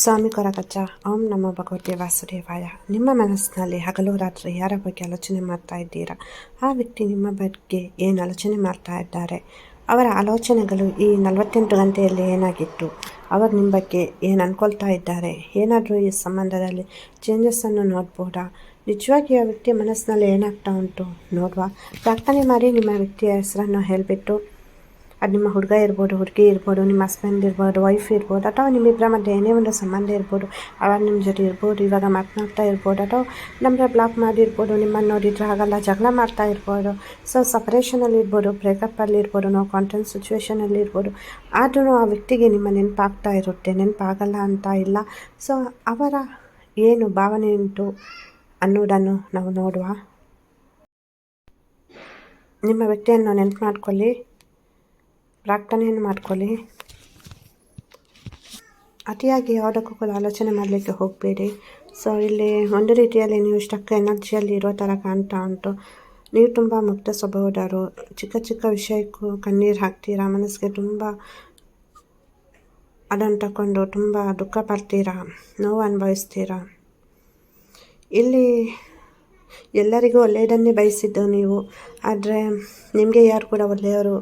ಸ್ವಾಮಿ ಕೊರಗಜ್ಜ ಓಂ ನಮ್ಮ ಭಗವತಿ ವಾಸುದೇವಾಯ. ನಿಮ್ಮ ಮನಸ್ಸಿನಲ್ಲಿ ಹಗಲು ರಾತ್ರಿ ಯಾರ ಬಗ್ಗೆ ಆಲೋಚನೆ ಮಾಡ್ತಾ ಇದ್ದೀರಾ? ಆ ವ್ಯಕ್ತಿ ನಿಮ್ಮ ಬಗ್ಗೆ ಏನು ಆಲೋಚನೆ ಮಾಡ್ತಾ ಇದ್ದಾರೆ? ಅವರ ಆಲೋಚನೆಗಳು ಈ ನಲವತ್ತೆಂಟು ಗಂಟೆಯಲ್ಲಿ ಏನಾಗಿತ್ತು? ಅವರು ನಿಮ್ಮ ಬಗ್ಗೆ ಏನು ಅಂದ್ಕೊಳ್ತಾ ಇದ್ದಾರೆ? ಏನಾದರೂ ಈ ಸಂಬಂಧದಲ್ಲಿ ಚೇಂಜಸ್ಸನ್ನು ನೋಡ್ಬೋದಾ? ನಿಜವಾಗಿ ಆ ವ್ಯಕ್ತಿಯ ಮನಸ್ಸಿನಲ್ಲಿ ಏನಾಗ್ತಾ ಉಂಟು? ನೋಡುವ. ಪ್ರಾರ್ಥನೆ ಮಾಡಿ ನಿಮ್ಮ ವ್ಯಕ್ತಿಯ ಹೆಸರನ್ನು ಹೇಳಿಬಿಟ್ಟು ಅದು ನಿಮ್ಮ ಹುಡುಗ ಇರ್ಬೋದು, ಹುಡುಗಿ ಇರ್ಬೋದು, ನಿಮ್ಮ ಹಸ್ಬೆಂಡ್ ಇರ್ಬೋದು ವೈಫ್ ಇರ್ಬೋದು, ಅಥವಾ ನಿಮ್ಮಿಬ್ಬರ ಮಧ್ಯೆ ಏನೇ ಒಂದು ಸಂಬಂಧ ಇರ್ಬೋದು ಅವಾಗ ನಿಮ್ಮ ಜೊತೆ ಇರ್ಬೋದು, ಇವಾಗ ಮಾತನಾಡ್ತಾ ಇರ್ಬೋದು, ಅಥವಾ ನಮ್ಮನ್ನ ಬ್ಲಾಕ್ ಮಾಡಿರ್ಬೋದು ನಿಮ್ಮನ್ನು ನೋಡಿದ್ರೆ ಆಗಲ್ಲ ಜಗಳ ಮಾಡ್ತಾ ಇರ್ಬೋದು ಸೊ ಸಪ್ರೇಷನಲ್ಲಿ ಇರ್ಬೋದು ಬ್ರೇಕಪ್ಪಲ್ಲಿ ಇರ್ಬೋದು ನಾವು ಕಾಂಟೆಂಟ್ ಸಿಚುವೇಷನಲ್ಲಿ ಇರ್ಬೋದು, ಆದರೂ ಆ ವ್ಯಕ್ತಿಗೆ ನಿಮ್ಮ ನೆನಪಾಗ್ತಾ ಇರುತ್ತೆ, ನೆನಪಾಗಲ್ಲ ಅಂತ ಇಲ್ಲ. ಸೊ ಅವರ ಏನು ಭಾವನೆ ಉಂಟು ಅನ್ನೋದನ್ನು ನಾವು ನೋಡುವ. ನಿಮ್ಮ ವ್ಯಕ್ತಿಯನ್ನು ನೆನಪು ಮಾಡ್ಕೊಳ್ಳಿ. ಪ್ರಾರ್ಥನೆಯನ್ನು ಮಾಡ್ಕೊಳ್ಳಿ. ಅತಿಯಾಗಿ ಯಾವುದಕ್ಕೂ ಕೂಡ ಆಲೋಚನೆ ಮಾಡಲಿಕ್ಕೆ ಹೋಗಬೇಡಿ. ಸೊ ಇಲ್ಲಿ ಒಂದು ರೀತಿಯಲ್ಲಿ ನೀವು ಸ್ಟಕ್ ಎನರ್ಜಿಯಲ್ಲಿ ಇರೋ ಥರ ಕಾಣ್ತಾ ಉಂಟು. ನೀವು ತುಂಬ ಮುಕ್ತ ಸ್ವಭಾವದವರು. ಚಿಕ್ಕ ಚಿಕ್ಕ ವಿಷಯಕ್ಕೂ ಕಣ್ಣೀರು ಹಾಕ್ತೀರಾ? ಮನಸ್ಸಿಗೆ ತುಂಬ ಅದನ್ನು ತಗೊಂಡು ತುಂಬ ದುಃಖ ಪಡ್ತೀರಾ? ನೋವು ಅನುಭವಿಸ್ತೀರಾ? ಇಲ್ಲಿ ಎಲ್ಲರಿಗೂ ಒಳ್ಳೆಯದನ್ನೇ ಬಯಸಿದ್ದು ನೀವು. ಆದರೆ ನಿಮಗೆ ಯಾರು ಕೂಡ ಒಳ್ಳೆಯವರು,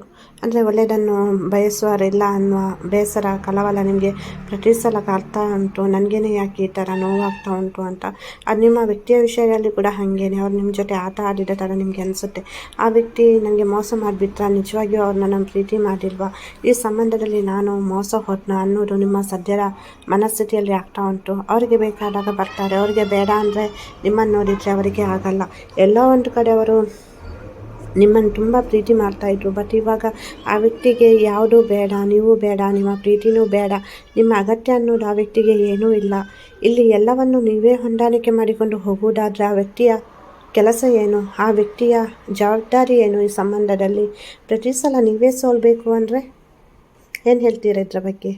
ಅಂದರೆ ಒಳ್ಳೆಯದನ್ನು ಬಯಸುವವರಿಲ್ಲ ಅನ್ನುವ ಬೇಸರ, ಕಳವಳ ನಿಮಗೆ ಪ್ರತಿ ಸಲ ಕಾಡ್ತಾ ಉಂಟು. ನನಗೇನೆ ಯಾಕೆ ಈ ಥರ ನೋವಾಗ್ತಾ ಉಂಟು ಅಂತ. ಅದು ನಿಮ್ಮ ವ್ಯಕ್ತಿಯ ವಿಷಯದಲ್ಲಿ ಕೂಡ ಹಾಗೇನೆ. ಅವ್ರು ನಿಮ್ಮ ಜೊತೆ ಆಟ ಆಡಿದ ಥರ ನಿಮಗೆ ಅನಿಸುತ್ತೆ. ಆ ವ್ಯಕ್ತಿ ನನಗೆ ಮೋಸ ಮಾಡಿಬಿಟ್ರೆ? ನಿಜವಾಗಿಯೂ ಅವ್ರನ್ನ ನನ್ನ ಪ್ರೀತಿ ಮಾಡಿಲ್ವಾ? ಈ ಸಂಬಂಧದಲ್ಲಿ ನಾನು ಮೋಸ ಹೋದ್ನ ಅನ್ನೋದು ನಿಮ್ಮ ಸದ್ಯದ ಮನಸ್ಥಿತಿಯಲ್ಲಿ ಆಗ್ತಾ ಉಂಟು. ಅವರಿಗೆ ಬೇಕಾದಾಗ ಬರ್ತಾರೆ. ಅವರಿಗೆ ಬೇಡ ಅಂದರೆ ನಿಮ್ಮನ್ನು ನೋಡಿದರೆ ಅವರಿಗೆ ಆಗಲ್ಲ. ಎಲ್ಲ ಒಂದು ಕಡೆ ಅವರು ನಿಮ್ಮನ್ನು ತುಂಬ ಪ್ರೀತಿ ಮಾಡ್ತಾಯಿದ್ರು ಬಟ್ ಇವಾಗ ಆ ವ್ಯಕ್ತಿಗೆ ಯಾವುದೂ ಬೇಡ, ನೀವು ಬೇಡ, ನಿಮ್ಮ ಪ್ರೀತಿನೂ ಬೇಡ. ನಿಮ್ಮ ಅಗತ್ಯ ಅನ್ನೋದು ಆ ವ್ಯಕ್ತಿಗೆ ಏನೂ ಇಲ್ಲ. ಇಲ್ಲಿ ಎಲ್ಲವನ್ನು ನೀವೇ ಹೊಂದಾಣಿಕೆ ಮಾಡಿಕೊಂಡು ಹೋಗುವುದಾದರೆ ಆ ವ್ಯಕ್ತಿಯ ಕೆಲಸ ಏನು? ಆ ವ್ಯಕ್ತಿಯ ಜವಾಬ್ದಾರಿ ಏನು ಈ ಸಂಬಂಧದಲ್ಲಿ? ಪ್ರತಿ ಸಲ ನೀವೇ ಸೋಲ್ಬೇಕು ಅಂದರೆ ಏನು ಹೇಳ್ತೀರ ಇದರ ಬಗ್ಗೆ?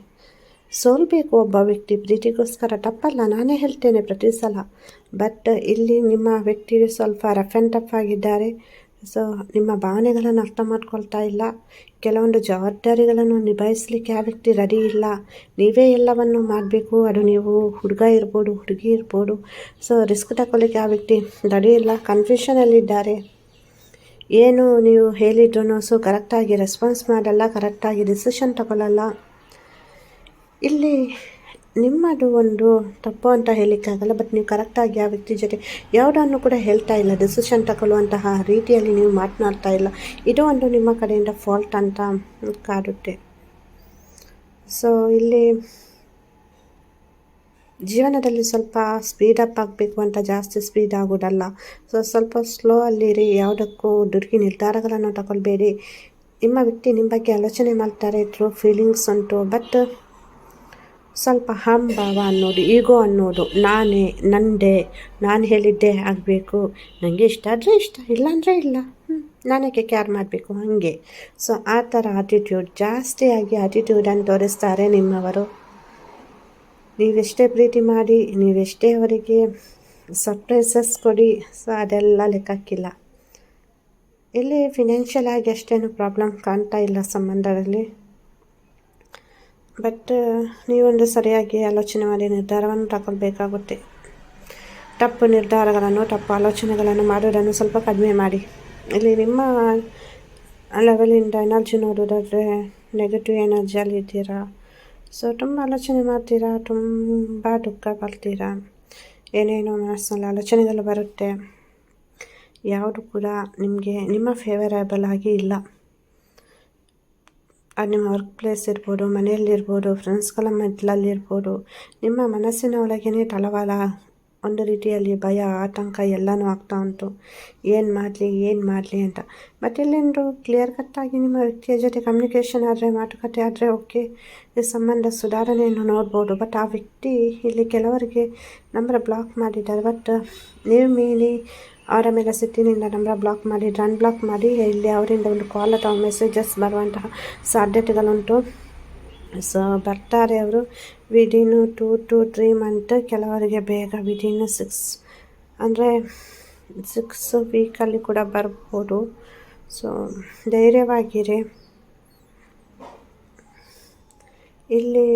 ಸೋಲ್ಬೇಕು ಒಬ್ಬ ವ್ಯಕ್ತಿ ಪ್ರೀತಿಗೋಸ್ಕರ ತಪ್ಪಲ್ಲ, ನಾನೇ ಹೇಳ್ತೇನೆ ಪ್ರತಿ ಸಲ. ಬಟ್ ಇಲ್ಲಿ ನಿಮ್ಮ ವ್ಯಕ್ತಿ ಸ್ವಲ್ಪ ರಫ್ ಆ್ಯಂಡ್ ಟಫ್ ಆಗಿದ್ದಾರೆ. ಸೊ ನಿಮ್ಮ ಭಾವನೆಗಳನ್ನು ಅರ್ಥ ಮಾಡ್ಕೊಳ್ತಾ ಇಲ್ಲ. ಕೆಲವೊಂದು ಜವಾಬ್ದಾರಿಗಳನ್ನು ನಿಭಾಯಿಸಲಿಕ್ಕೆ ಆ ವ್ಯಕ್ತಿ ರೆಡಿ ಇಲ್ಲ. ನೀವೇ ಎಲ್ಲವನ್ನು ಮಾಡಬೇಕು. ಅದು ನೀವು ಹುಡುಗ ಇರ್ಬೋದು, ಹುಡುಗಿ ಇರ್ಬೋದು. ಸೊ ರಿಸ್ಕ್ ತಗೊಳ್ಳಿಕ್ಕೆ ಆ ವ್ಯಕ್ತಿ ರೆಡಿ ಇಲ್ಲ ಕನ್ಫ್ಯೂಷನಲ್ಲಿದ್ದಾರೆ ಏನು ನೀವು ಹೇಳಿದ್ರು ಸೊ ಕರೆಕ್ಟಾಗಿ ರೆಸ್ಪಾನ್ಸ್ ಮಾಡಲ್ಲ ಕರೆಕ್ಟಾಗಿ ಡಿಸಿಷನ್ ತಗೊಳ್ಳಲ್ಲ ಇಲ್ಲಿ ನಿಮ್ಮದು ಒಂದು ತಪ್ಪು ಅಂತ ಹೇಳಲಿಕ್ಕಾಗಲ್ಲ ಬಟ್ ನೀವು ಕರೆಕ್ಟಾಗಿ ಆ ವ್ಯಕ್ತಿ ಜೊತೆ ಯಾವುದನ್ನು ಕೂಡ ಹೇಳ್ತಾ ಇಲ್ಲ ಡಿಸಿಷನ್ ತಗೊಳ್ಳುವಂತಹ ರೀತಿಯಲ್ಲಿ ನೀವು ಮಾತನಾಡ್ತಾ ಇಲ್ಲ. ಇದು ಒಂದು ನಿಮ್ಮ ಕಡೆಯಿಂದ ಫಾಲ್ಟ್ ಅಂತ ಕಾಡುತ್ತೆ. ಸೊ ಇಲ್ಲಿ ಜೀವನದಲ್ಲಿ ಸ್ವಲ್ಪ ಸ್ಪೀಡ್ ಅಪ್ ಆಗಬೇಕು ಅಂತ ಜಾಸ್ತಿ ಸ್ಪೀಡ್ ಆಗೋದಲ್ಲ. ಸೊ ಸ್ವಲ್ಪ ಸ್ಲೋ ಅಲ್ಲಿರಿ ಯಾವುದಕ್ಕೂ ದುರ್ಗಿ ನಿರ್ಧಾರಗಳನ್ನು ತಗೊಳ್ಬೇಡಿ. ನಿಮ್ಮ ವ್ಯಕ್ತಿ ನಿಮ್ಮ ಬಗ್ಗೆ ಆಲೋಚನೆ ಮಾಡ್ತಾರೆ ಥ್ರೂ ಫೀಲಿಂಗ್ಸ್ ಉಂಟು ಬಟ್ ಸ್ವಲ್ಪ ಭಾವ ಅನ್ನೋದು, ಈಗೋ ಅನ್ನೋದು. ನಾನೇ, ನಂದೇ, ನಾನು ಹೇಳಿದ್ದೇ ಆಗಬೇಕು. ನನಗೆ ಇಷ್ಟ ಆದರೆ ಇಷ್ಟ, ಇಲ್ಲಾಂದರೆ ಇಲ್ಲ. ಹ್ಞೂ ಕೇರ್ ಮಾಡಬೇಕು? ಹಾಗೆ. ಸೊ ಆ ಥರ ಆಟಿಟ್ಯೂಡ್ ಜಾಸ್ತಿಯಾಗಿ ಆಟಿಟ್ಯೂಡನ್ನು ತೋರಿಸ್ತಾರೆ ನಿಮ್ಮವರು. ನೀವೆಷ್ಟೇ ಪ್ರೀತಿ ಮಾಡಿ, ನೀವೆಷ್ಟೇ ಅವರಿಗೆ ಸರ್ಪ್ರೈಸಸ್ ಕೊಡಿ. ಸೊ ಅದೆಲ್ಲ ಲೆಕ್ಕಕ್ಕಿಲ್ಲ. ಇಲ್ಲಿ ಫಿನಾನ್ಷಿಯಲ್ ಆಗಿ ಅಷ್ಟೇನು ಪ್ರಾಬ್ಲಮ್ ಕಾಣ್ತಾ ಇಲ್ಲ ಸಂಬಂಧದಲ್ಲಿ. ಬಟ್ ನೀವೊಂದು ಸರಿಯಾಗಿ ಆಲೋಚನೆ ಮಾಡಿ ನಿರ್ಧಾರವನ್ನು ತಗೊಳ್ಬೇಕಾಗುತ್ತೆ. ತಪ್ಪು ನಿರ್ಧಾರಗಳನ್ನು, ತಪ್ಪು ಆಲೋಚನೆಗಳನ್ನು ಮಾಡೋದನ್ನು ಸ್ವಲ್ಪ ಕಡಿಮೆ ಮಾಡಿ. ಇಲ್ಲಿ ನಿಮ್ಮ ಲೆವೆಲಿಂದ ಎನರ್ಜಿ ನೋಡೋದಾದರೆ ನೆಗೆಟಿವ್ ಎನರ್ಜಿಯಲ್ಲಿ ಇದ್ದೀರಾ? ಸೊ ತುಂಬ ಆಲೋಚನೆ ಮಾಡ್ತೀರಾ? ತುಂಬ ದುಃಖ ಪಡ್ತೀರಾ? ಏನೇನೋ ಮನಸ್ಸಿನಲ್ಲಿ ಆಲೋಚನೆಗಳು ಬರುತ್ತೆ. ಯಾವುದು ಕೂಡ ನಿಮಗೆ ನಿಮ್ಮ ಫೇವರೇಬಲ್ ಆಗಿ ಇಲ್ಲ. ನಿಮ್ಮ ವರ್ಕ್ ಪ್ಲೇಸ್ ಇರ್ಬೋದು ಮನೆಯಲ್ಲಿರ್ಬೋದು ಫ್ರೆಂಡ್ಸ್ಗಳ ಮಧ್ಯದಲ್ಲಿರ್ಬೋದು ನಿಮ್ಮ ಮನಸ್ಸಿನ ಒಳಗೇ ತಳವಾಲ ಒಂದು ರೀತಿಯಲ್ಲಿ ಭಯ, ಆತಂಕ ಎಲ್ಲನೂ ಆಗ್ತಾ ಉಂಟು. ಏನು ಮಾಡಲಿ ಏನು ಮಾಡಲಿ ಅಂತ. ಮತ್ತೆ ಇಲ್ಲೇನು ಕ್ಲಿಯರ್ ಕಟ್ಟಾಗಿ ನಿಮ್ಮ ವ್ಯಕ್ತಿಯ ಜೊತೆ ಕಮ್ಯುನಿಕೇಷನ್ ಆದರೆ, ಮಾತುಕತೆ ಆದರೆ ಓಕೆ ಈ ಸಂಬಂಧ ಸುಧಾರಣೆಯನ್ನು ನೋಡ್ಬೋದು. ಬಟ್ ಆ ವ್ಯಕ್ತಿ ಇಲ್ಲಿ ಕೆಲವರಿಗೆ ನಂಬರ್ ಬ್ಲಾಕ್ ಮಾಡಿದ್ದಾರೆ. ಬಟ್ ನೀವು ಮೀನಿ ಅವರ ಮೇಲೆ ಸಿಟ್ಟಿನಿಂದ ನಂಬರ್ ಬ್ಲಾಕ್ ಮಾಡಿ ಬ್ಲಾಕ್ ಮಾಡಿ, ಇಲ್ಲಿ ಅವರಿಂದ ಒಂದು ಕಾಲ್ ಅಥವಾ ಮೆಸೇಜಸ್ ಬರುವಂತಹ ಸಾಧ್ಯತೆಗಳುಂಟು ಸೊ ಬರ್ತಾರೆ ಅವರು. Within two to three month ಕೆಲವರಿಗೆ ಬೇಗ ವಿದಿನ್ ಸಿಕ್ಸ್ ಅಂದರೆ ಸಿಕ್ಸ್ ವೀಕಲ್ಲಿ ಕೂಡ ಬರ್ಬೋದು. ಸೊ ಧೈರ್ಯವಾಗಿರಿ. ಇಲ್ಲಿ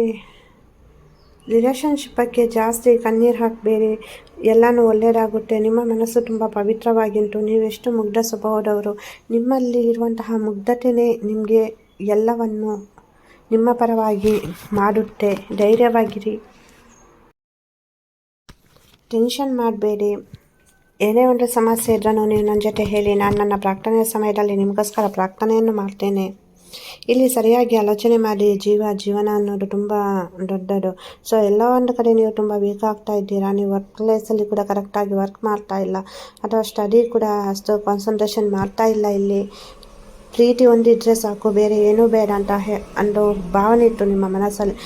ರಿಲೇಷನ್ಶಿಪ್ ಬಗ್ಗೆ ಜಾಸ್ತಿ ಕಣ್ಣೀರು ಹಾಕಬೇಡಿ. ಎಲ್ಲನೂ ಒಳ್ಳೆಯದಾಗುತ್ತೆ ನಿಮ್ಮ ಮನಸ್ಸು ತುಂಬ ಪವಿತ್ರವಾಗಿಂಟು. ನೀವೆಷ್ಟು ಮುಗ್ಧ ಸ್ವಭಾವದವರು. ನಿಮ್ಮಲ್ಲಿ ಇರುವಂತಹ ಮುಗ್ಧತೆಯೇ ನಿಮಗೆ ಎಲ್ಲವನ್ನು ನಿಮ್ಮ ಪರವಾಗಿ ಮಾಡುತ್ತೆ. ಧೈರ್ಯವಾಗಿರಿ. ಟೆನ್ಷನ್ ಮಾಡಬೇಡಿ. ಏನೇ ಒಂದು ಸಮಸ್ಯೆ ಇದ್ರೂ ನೀವು ನನ್ನ ಜೊತೆ ಹೇಳಿ. ನಾನು ನನ್ನ ಪ್ರಾರ್ಥನೆಯ ಸಮಯದಲ್ಲಿ ನಿಮಗೋಸ್ಕರ ಪ್ರಾರ್ಥನೆಯನ್ನು ಮಾಡ್ತೇನೆ. ಇಲ್ಲಿ ಸರಿಯಾಗಿ ಆಲೋಚನೆ ಮಾಡಿ ಜೀವ, ಜೀವನ ಅನ್ನೋದು ತುಂಬ ದೊಡ್ಡದು. ಸೊ ಎಲ್ಲ ಒಂದು ಕಡೆ ನೀವು ತುಂಬ ವೀಕ್ ಆಗ್ತಾ ಇದ್ದೀರಾ? ನೀವು ವರ್ಕ್ ಪ್ಲೇಸಲ್ಲಿ ಕೂಡ ಕರೆಕ್ಟಾಗಿ ವರ್ಕ್ ಮಾಡ್ತಾ ಇಲ್ಲ. ಅಥವಾ ಸ್ಟಡಿ ಕೂಡ ಅಷ್ಟು ಕಾನ್ಸಂಟ್ರೇಷನ್ ಮಾಡ್ತಾ ಇಲ್ಲ ಇಲ್ಲಿ. ಪ್ರೀತಿ ಒಂದಿದ್ರೆ ಸಾಕು, ಬೇರೆ ಏನೂ ಬೇಡ ಅಂತ ಹೇ, ಅನ್ನೋ ಭಾವನೆ ಇತ್ತು ನಿಮ್ಮ ಮನಸ್ಸಲ್ಲಿ.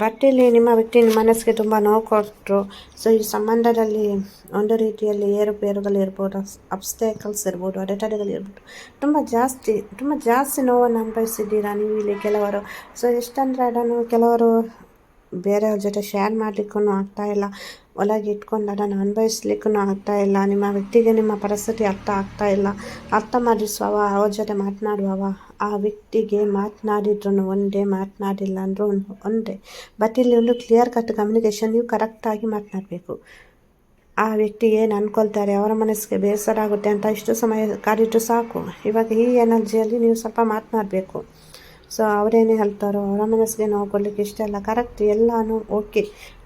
ಬಟ್ ಇಲ್ಲಿ ನಿಮ್ಮ ವ್ಯಕ್ತಿ ಮನಸ್ಸಿಗೆ ತುಂಬ ನೋವು ಕೊಟ್ಟರು ಸೊ ಈ ಸಂಬಂಧದಲ್ಲಿ ಒಂದು ರೀತಿಯಲ್ಲಿ ಏರುಪೇರುಗಳು ಇರ್ಬೋದು ಅಬ್ಸ್ಟೇಕಲ್ಸ್ ಇರ್ಬೋದು, ಅಡೆತಡೆಗಳು ಇರ್ಬೋದು. ತುಂಬ ಜಾಸ್ತಿ ತುಂಬ ಜಾಸ್ತಿ ನೋವನ್ನು ಅನುಭವಿಸಿದ್ದೀರಾ ನೀವು ಇಲ್ಲಿ ಕೆಲವರು. ಸೊ ಎಷ್ಟಂದರೆ ಅದನ್ನು ಕೆಲವರು ಬೇರೆಯವ್ರ ಜೊತೆ ಶೇರ್ ಮಾಡಲಿಕ್ಕೂ ಆಗ್ತಾ ಇಲ್ಲ. ಒಳಗೆ ಇಟ್ಕೊಂಡಾಗ ನಾನು ಅನುಭವಿಸ್ಲಿಕ್ಕೂ ಆಗ್ತಾ ಇಲ್ಲ. ನಿಮ್ಮ ವ್ಯಕ್ತಿಗೆ ನಿಮ್ಮ ಪರಿಸ್ಥಿತಿ ಅರ್ಥ ಆಗ್ತಾ ಇಲ್ಲ. ಅರ್ಥ ಮಾಡಿಸುವವ, ಅವ್ರ ಜೊತೆ ಮಾತನಾಡುವವ, ಆ ವ್ಯಕ್ತಿಗೆ ಮಾತನಾಡಿದ್ರು ಒಂದೇ, ಮಾತನಾಡಿಲ್ಲ ಅಂದರೂ ಒಂದೇ ಬಟ್ ಇಲ್ಲಿ ಒಂದು ಕ್ಲಿಯರ್ ಕಟ್ ಕಮ್ಯುನಿಕೇಷನ್ ನೀವು ಕರೆಕ್ಟಾಗಿ ಮಾತನಾಡಬೇಕು. ಆ ವ್ಯಕ್ತಿ ಏನು ಅಂದ್ಕೊಳ್ತಾರೆ ಅವರ ಮನಸ್ಸಿಗೆ ಬೇಸರ ಆಗುತ್ತೆ ಅಂತ ಇಷ್ಟು ಸಮಯ ಕಾದಿಟ್ಟು ಸಾಕು. ಇವಾಗ ಈ ಎನರ್ಜಿಯಲ್ಲಿ ನೀವು ಸ್ವಲ್ಪ ಮಾತನಾಡಬೇಕು. ಸೊ ಅವರೇನೇ ಹೇಳ್ತಾರೋ, ಅವರ ಮನಸ್ಸಿಗೆ ನಾವು ಕೊಡಲಿಕ್ಕೆ ಇಷ್ಟ ಇಲ್ಲ. ಕರೆಕ್ಟ್ ಎಲ್ಲನೂ ಓಕೆ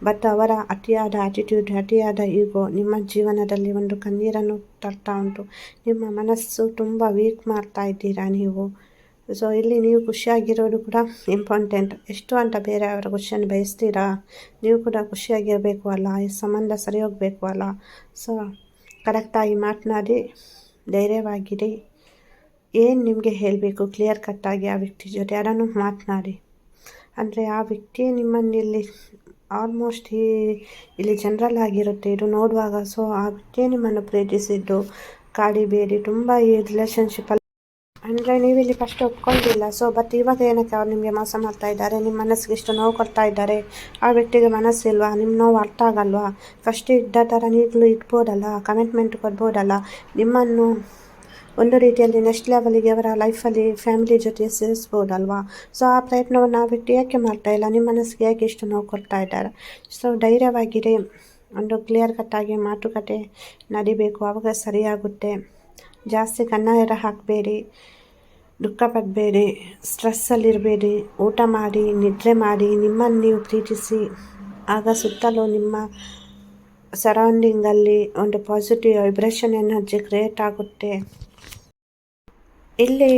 ಬಟ್ ಅವರ ಅತಿಯಾದ ಆಟಿಟ್ಯೂಡ್ ಅತಿಯಾದ ಈಗೋ ನಿಮ್ಮ ಜೀವನದಲ್ಲಿ ಒಂದು ಕಣ್ಣೀರನ್ನು ತರ್ತಾ ಉಂಟು. ನಿಮ್ಮ ಮನಸ್ಸು ತುಂಬ ವೀಕ್ ಮಾಡ್ತಾ ಇದ್ದೀರಾ ನೀವು? ಸೊ ಇಲ್ಲಿ ನೀವು ಖುಷಿಯಾಗಿರೋದು ಕೂಡ ಇಂಪಾರ್ಟೆಂಟ್ ಎಷ್ಟು ಅಂತ ಬೇರೆ ಅವರ ಖುಷಿಯನ್ನು ಬಯಸ್ತೀರಾ? ನೀವು ಕೂಡ ಖುಷಿಯಾಗಿರಬೇಕು ಅಲ್ಲ, ಈ ಸಂಬಂಧ ಸರಿ ಹೋಗಬೇಕು ಅಲ್ಲ ಸೊ ಕರೆಕ್ಟಾಗಿ ಮಾತನಾಡಿ, ಧೈರ್ಯವಾಗಿರಿ. ಏನು ನಿಮಗೆ ಹೇಳಬೇಕು? ಕ್ಲಿಯರ್ ಕಟ್ಟಾಗಿ ಆ ವ್ಯಕ್ತಿ ಜೊತೆ ಯಾರನ್ನು ಮಾತನಾಡಿ. ಅಂದರೆ ಆ ವ್ಯಕ್ತಿ ನಿಮ್ಮನ್ನಿಲ್ಲಿ ಆಲ್ಮೋಸ್ಟ್ ಈ, ಇಲ್ಲಿ ಜನರಲ್ ಆಗಿರುತ್ತೆ. ಇದು ನೋಡುವಾಗ ಸೊ ಆ ವ್ಯಕ್ತಿಯೇ ನಿಮ್ಮನ್ನು ಪ್ರೀತಿಸಿದ್ದು ಕಾಡಿಬೇಡಿ ತುಂಬ ಈ ರಿಲೇಷನ್ಶಿಪ್ಪಲ್ಲಿ ಅಂದರೆ ನೀವು ಇಲ್ಲಿ ಫಸ್ಟ್ ಒಪ್ಕೊಂಡಿಲ್ಲ. ಸೊ ಬಟ್ ಇವಾಗ ಏನಕ್ಕೆ ಅವ್ರು ನಿಮಗೆ ಮೋಸ ಮಾಡ್ತಾ ಇದ್ದಾರೆ? ನಿಮ್ಮ ಮನಸ್ಸಿಗೆ ಇಷ್ಟು ನೋವು ಕೊಡ್ತಾ ಇದ್ದಾರೆ? ಆ ವ್ಯಕ್ತಿಗೆ ಮನಸ್ಸಿಲ್ವಾ? ನಿಮ್ಮ ನೋವು ಅರ್ಥ ಆಗಲ್ವಾ? ಫಸ್ಟ್ ಇದ್ದ ಥರ ನೀಗಲೂ ಇಟ್ಬೋದಲ್ಲ? ಕಮಿಟ್ಮೆಂಟ್ ಕೊಡ್ಬೋದಲ್ಲ? ನಿಮ್ಮನ್ನು ಒಂದು ರೀತಿಯಲ್ಲಿ ನೆಕ್ಸ್ಟ್ ಲೆವೆಲಿಗೆ ಅವರ ಲೈಫಲ್ಲಿ ಫ್ಯಾಮಿಲಿ ಜೊತೆ ಸೇರಿಸ್ಬೋದಲ್ವಾ ಸೊ ಆ ಪ್ರಯತ್ನವನ್ನು ಬಿಟ್ಟು ಯಾಕೆ ಮಾಡ್ತಾ ಇಲ್ಲ? ನಿಮ್ಮ ಮನಸ್ಸಿಗೆ ಯಾಕೆ ಇಷ್ಟು ನೋವು ಕೊಡ್ತಾ ಇದ್ದಾರೆ? ಸೊ ಧೈರ್ಯವಾಗಿರಿ. ಒಂದು ಕ್ಲಿಯರ್ ಕಟ್ಟಾಗಿ ಮಾತುಕತೆ ನಡಿಬೇಕು. ಅವಾಗ ಸರಿಯಾಗುತ್ತೆ. ಜಾಸ್ತಿ ಕಣ್ಣೀರ ಹಾಕಬೇಡಿ. ದುಃಖ ಪಡಬೇಡಿ. ಸ್ಟ್ರೆಸ್ಸಲ್ಲಿರಬೇಡಿ ಊಟ ಮಾಡಿ, ನಿದ್ರೆ ಮಾಡಿ, ನಿಮ್ಮನ್ನು ನೀವು ಪ್ರೀತಿಸಿ, ಆಗ ಸುತ್ತಲೂ ನಿಮ್ಮ ಸರೌಂಡಿಂಗಲ್ಲಿ ಒಂದು ಪಾಸಿಟಿವ್ ವೈಬ್ರೇಷನ್ ಎನರ್ಜಿ ಕ್ರಿಯೇಟ್ ಆಗುತ್ತೆ. ಇಲ್ಲಿ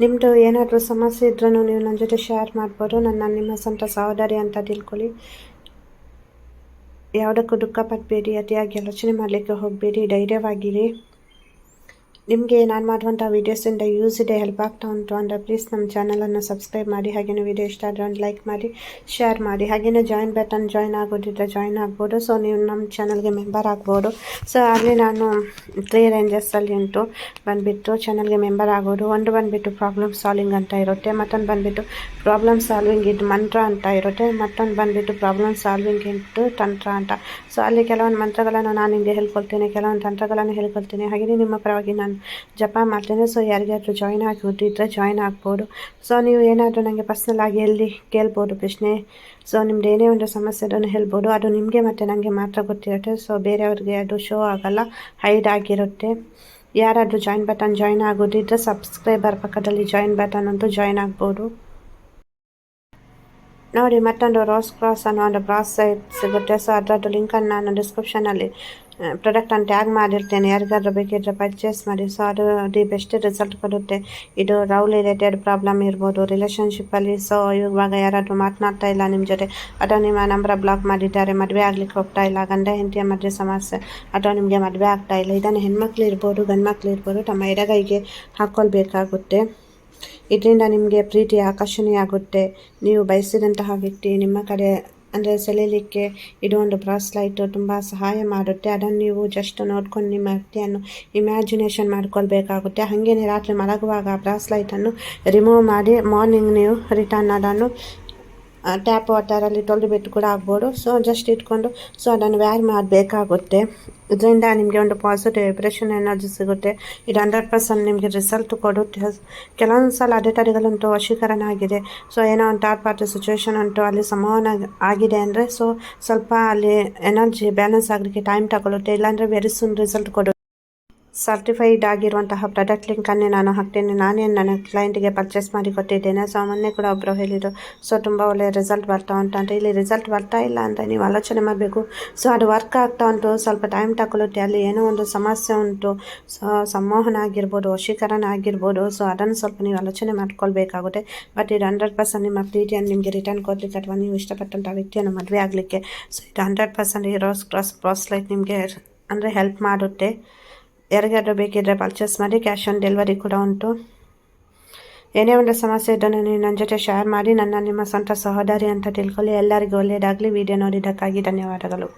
ನಿಮ್ಮದು ಏನಾದರೂ ಸಮಸ್ಯೆ ಇದ್ರೂ ನೀವು ನನ್ನ ಜೊತೆ ಶೇರ್ ಮಾಡ್ಬೋದು. ನನ್ನ ನಿಮ್ಮ ಸ್ವಂತ ಸಹೋದರಿ ಅಂತ ತಿಳ್ಕೊಳ್ಳಿ. ಯಾವುದಕ್ಕೂ ದುಃಖ ಪಡಬೇಡಿ. ಅತಿಯಾಗಿ ಆಲೋಚನೆ ಮಾಡಲಿಕ್ಕೆ ಹೋಗಬೇಡಿ. ಧೈರ್ಯವಾಗಿರಿ. ನಿಮಗೆ ನಾನು ಮಾಡುವಂಥ ವೀಡಿಯೋಸಿಂದ ಯೂಸ್ ಇದೆ ಹೆಲ್ಪ್ ಆಗ್ತಾ ಉಂಟು ಅಂದರೆ ಪ್ಲೀಸ್ ನಮ್ಮ ಚಾನಲನ್ನು ಸಬ್ಸ್ಕ್ರೈಬ್ ಮಾಡಿ ಹಾಗೆಯೇ ವೀಡಿಯೋ ಇಷ್ಟ ಆದರೆ ಒಂದು ಲೈಕ್ ಮಾಡಿ ಶೇರ್ ಮಾಡಿ ಹಾಗೆಯೇ ಜಾಯಿನ್ ಬಟನ್ ಜಾಯಿನ್ ಆಗೋದಿದ್ದರೆ ಜಾಯಿನ್ ಆಗ್ಬೋದು. ಸೊ ನೀವು ನಮ್ಮ ಚಾನಲ್ಗೆ ಮೆಂಬರ್ ಆಗ್ಬೋದು. ಸೊ ಅಲ್ಲಿ ನಾನು ತ್ರೀ ರೇಂಜಸ್ಸಲ್ಲಿ ಉಂಟು. ಬಂದುಬಿಟ್ಟು ಚಾನಲ್ಗೆ ಮೆಂಬರ್ ಆಗೋದು, ಒಂದು ಬಂದುಬಿಟ್ಟು ಪ್ರಾಬ್ಲಮ್ ಸಾಲ್ವಿಂಗ್ ಅಂತ ಇರುತ್ತೆ, ಮತ್ತೊಂದು ಬಂದುಬಿಟ್ಟು ಪ್ರಾಬ್ಲಮ್ ಸಾಲ್ವಿಂಗ್ ಇದು ಮಂತ್ರ ಅಂತ ಇರುತ್ತೆ, ಮತ್ತೊಂದು ಬಂದುಬಿಟ್ಟು ಪ್ರಾಬ್ಲಮ್ ಸಾಲ್ವಿಂಗ್ ಇಟ್ಟು ತಂತ್ರ ಅಂತ. ಸೊ ಅಲ್ಲಿ ಕೆಲವೊಂದು ಮಂತ್ರಗಳನ್ನು ನಾನು ನಿಮಗೆ ಹೇಳ್ಕೊಳ್ತೇನೆ, ಕೆಲವೊಂದು ತಂತ್ರಗಳನ್ನು ಹೇಳ್ಕೊಳ್ತೇನೆ ಹಾಗೆಯೇ ನಿಮ್ಮ ಪರವಾಗಿ ನಾನು ಜಪ ಮಾಡ್ತೇನೆ ಸೊ ಯಾರಿಗಾದ್ರೂ ಜಾಯ್ನ್ ಆಗೋದಿದ್ರೆ ಜಾಯಿನ್ ಆಗ್ಬೋದು. ಸೊ ನೀವು ಏನಾದರೂ ನನಗೆ ಪರ್ಸ್ನಲ್ ಆಗಿ ಎಲ್ಲಿ ಕೇಳ್ಬೋದು ಪ್ರಶ್ನೆ ಸೊ ನಿಮ್ದು ಏನೇ ಒಂದು ಸಮಸ್ಯೆ ಅದನ್ನು ಹೇಳ್ಬೋದು. ಅದು ನಿಮಗೆ ಮತ್ತು ನನಗೆ ಮಾತ್ರ ಗೊತ್ತಿರುತ್ತೆ. ಸೊ ಬೇರೆಯವ್ರಿಗೆ ಅದು ಶೋ ಆಗಲ್ಲ ಹೈಡ್ ಆಗಿರುತ್ತೆ. ಯಾರಾದರೂ ಜಾಯಿನ್ ಬಟನ್ ಜಾಯಿನ್ ಆಗೋದಿದ್ದರೆ ಸಬ್ಸ್ಕ್ರೈಬರ್ ಪಕ್ಕದಲ್ಲಿ ಜಾಯಿನ್ ಬಟನ್ ಅಂತೂ ಜಾಯಿನ್ ಆಗ್ಬೋದು. ನೋಡಿ, ಮತ್ತೊಂದು ರೋಸ್ ಕ್ರಾಸ್ ಅನ್ನೋ ಒಂದು ಬ್ರಾಸ್ ಸೈಟ್ ಸಿಗುತ್ತೆ. ಸೊ ಅದರದ್ದು ಲಿಂಕನ್ನು ನಾನು ಡಿಸ್ಕ್ರಿಪ್ಷನಲ್ಲಿ ಪ್ರಾಡಕ್ಟನ್ನು ಟ್ಯಾಗ್ ಮಾಡಿರ್ತೇನೆ. ಯಾರಿಗಾದ್ರೂ ಬೇಕಿದ್ರೆ ಪರ್ಚೇಸ್ ಮಾಡಿ. ಸೊ ಅದು ದಿ ಬೆಸ್ಟ್ ರಿಸಲ್ಟ್ ಕೊಡುತ್ತೆ. ಇದು ರೌಲ್ ರಿಲೇಟೆಡ್ ಪ್ರಾಬ್ಲಮ್ ಇರ್ಬೋದು ರಿಲೇಷನ್ಶಿಪ್ಪಲ್ಲಿ ಸೊ ಇವಾಗ ಯಾರಾದರೂ ಮಾತನಾಡ್ತಾ ಇಲ್ಲ ನಿಮ್ಮ ಜೊತೆ ಅಥವಾ ನಿಮ್ಮ ನಂಬರ ಬ್ಲಾಕ್ ಮಾಡಿದ್ದಾರೆ. ಮದುವೆ ಆಗ್ಲಿಕ್ಕೆ ಹೋಗ್ತಾ ಇಲ್ಲ. ಗಂಡ ಹೆಂಡತಿಯ ಮದುವೆ ಸಮಸ್ಯೆ. ಅಥವಾ ನಿಮಗೆ ಮದುವೆ ಆಗ್ತಾ ಇಲ್ಲ. ಇದನ್ನು ಹೆಣ್ಮಕ್ಳು ಇರ್ಬೋದು ಗಂಡು ಮಕ್ಳು ಇರ್ಬೋದು, ತಮ್ಮ ಎಡಗೈಗೆ ಹಾಕ್ಕೊಳ್ಬೇಕಾಗುತ್ತೆ ಇದರಿಂದ ನಿಮಗೆ ಪ್ರೀತಿ ಆಕರ್ಷಣೆಯಾಗುತ್ತೆ. ನೀವು ಬಯಸಿದಂತಹ ವ್ಯಕ್ತಿ ನಿಮ್ಮ ಕಡೆ ಅಂದರೆ ಸೆಳೆಯಲಿಕ್ಕೆ ಇದು ಒಂದು ಬ್ರಾಸ್ಲೈಟು ತುಂಬ ಸಹಾಯ ಮಾಡುತ್ತೆ. ಅದನ್ನು ನೀವು ಜಸ್ಟ್ ನೋಡ್ಕೊಂಡು ನಿಮ್ಮ ವ್ಯಕ್ತಿಯನ್ನು ಇಮ್ಯಾಜಿನೇಷನ್ ಮಾಡ್ಕೊಳ್ಬೇಕಾಗುತ್ತೆ. ಹಾಗೆಯೇ ರಾತ್ರಿ ಮಲಗುವಾಗ ಬ್ರಾಸ್ ಲೈಟನ್ನು ರಿಮೂವ್ ಮಾಡಿ ಮಾರ್ನಿಂಗ್ ನೀವು ರಿಟರ್ನ್ ಅದನ್ನು ಟ್ಯಾಪ್ ವಾಟರಲ್ಲಿ ತೊಳೆದು ಬಿಟ್ಟು ಕೂಡ ಆಗ್ಬೋದು ಸೊ ಜಸ್ಟ್ ಇಟ್ಕೊಂಡು ಸೊ ಅದನ್ನು ವ್ಯಾರ್ ಮಾಡಬೇಕಾಗುತ್ತೆ. ಇದರಿಂದ ನಿಮಗೆ ಒಂದು ಪಾಸಿಟಿವ್ ವೈಬ್ರೇಷನ್ ಎನರ್ಜಿ ಸಿಗುತ್ತೆ. ಇದು ಹಂಡ್ರೆಡ್ ಪರ್ಸೆಂಟ್ ನಿಮಗೆ ರಿಸಲ್ಟ್ ಕೊಡುತ್ತೆ. ಕೆಲವೊಂದು ಸಲ ಅಡೆತಡೆಗಳಂತೂ ವಶೀಕರಣ ಆಗಿದೆ ಸೊ ಏನೋ ಒಂದು ಥರ್ಡ್ ಪಾರ್ಟಿ ಸಿಚುವೇಶನ್ ಅಂತೂ ಅಲ್ಲಿ ಸಮಾನ ಆಗಿದೆ ಅಂದರೆ ಸೊ ಸ್ವಲ್ಪ ಅಲ್ಲಿ ಎನರ್ಜಿ ಬ್ಯಾಲೆನ್ಸ್ ಆಗಲಿಕ್ಕೆ ಟೈಮ್ ತಗೊಳ್ಳುತ್ತೆ ಇಲ್ಲಾಂದರೆ ವೆರಿ ಸುನ್ ರಿಸಲ್ಟ್ ಕೊಡುತ್ತೆ. ಸರ್ಟಿಫೈಡ್ ಆಗಿರುವಂತಹ ಪ್ರಾಡಕ್ಟ್ ಲಿಂಕನ್ನೇ ನಾನು ಹಾಕ್ತೇನೆ. ನಾನೇ ನನ್ನ ಕ್ಲೈಂಟಿಗೆ ಪರ್ಚೇಸ್ ಮಾಡಿ ಕೊಟ್ಟಿದ್ದೇನೆ. ಸೊ ಮೊನ್ನೆ ಕೂಡ ಒಬ್ಬರು ಹೇಳಿದರು ಸೊ ತುಂಬ ಒಳ್ಳೆಯ ರಿಸಲ್ಟ್ ಬರ್ತಾ ಉಂಟು ಅಂತ. ಇಲ್ಲಿ ರಿಸಲ್ಟ್ ಬರ್ತಾ ಇಲ್ಲ ಅಂತ ನೀವು ಆಲೋಚನೆ ಮಾಡಬೇಕು. ಸೊ ಅದು ವರ್ಕ್ ಆಗ್ತಾ ಉಂಟು. ಸ್ವಲ್ಪ ಟೈಮ್ ತಗೊಳುತ್ತೆ. ಅಲ್ಲಿ ಏನೋ ಒಂದು ಸಮಸ್ಯೆ ಉಂಟು. ಸೊ ಸಂಮೋಹನ ಆಗಿರ್ಬೋದು, ವಶೀಕರಣ ಆಗಿರ್ಬೋದು. ಸೊ ಅದನ್ನು ಸ್ವಲ್ಪ ನೀವು ಆಲೋಚನೆ ಮಾಡ್ಕೊಳ್ಬೇಕಾಗುತ್ತೆ. ಬಟ್ ಇದು ಹಂಡ್ರೆಡ್ ಪರ್ಸೆಂಟ್ ನಿಮ್ಮ ಪ್ರೀತಿಯನ್ನು ನಿಮಗೆ ರಿಟರ್ನ್ ಕೊಡಲಿಕ್ಕೆ ಅಥವಾ ನೀವು ಇಷ್ಟಪಟ್ಟಂಥ ವ್ಯಕ್ತಿಯನ್ನು ಮದುವೆ ಆಗಲಿಕ್ಕೆ. ಸೊ ಇದು ಹಂಡ್ರೆಡ್ ಪರ್ಸೆಂಟ್ ಇರೋಸ್ ಕ್ರಾಸ್ ಕ್ರಾಸ್ ಲೈಟ್ ನಿಮಗೆ ಅಂದರೆ ಹೆಲ್ಪ್ ಮಾಡುತ್ತೆ. ಯಾರಿಗಾದ್ರೂ ಬೇಕಿದ್ದರೆ ಪರ್ಚೇಸ್ ಮಾಡಿ ಕ್ಯಾಶ್ ಆನ್ ಡೆಲಿವರಿ ಕೂಡ ಉಂಟು. ಏನೇ ಒಂದು ಸಮಸ್ಯೆ ಇದ್ದನ್ನು ನೀವು ನನ್ನ ಜೊತೆ ಶೇರ್ ಮಾಡಿ, ನನ್ನ ನಿಮ್ಮ ಸ್ವಂತ ಸಹೋದರಿ ಅಂತ ತಿಳ್ಕೊಳ್ಳಿ. ಎಲ್ಲರಿಗೂ ಒಳ್ಳೆಯದಾಗಲಿ ವಿಡಿಯೋ ನೋಡಿದ್ದಕ್ಕಾಗಿ ಧನ್ಯವಾದಗಳು.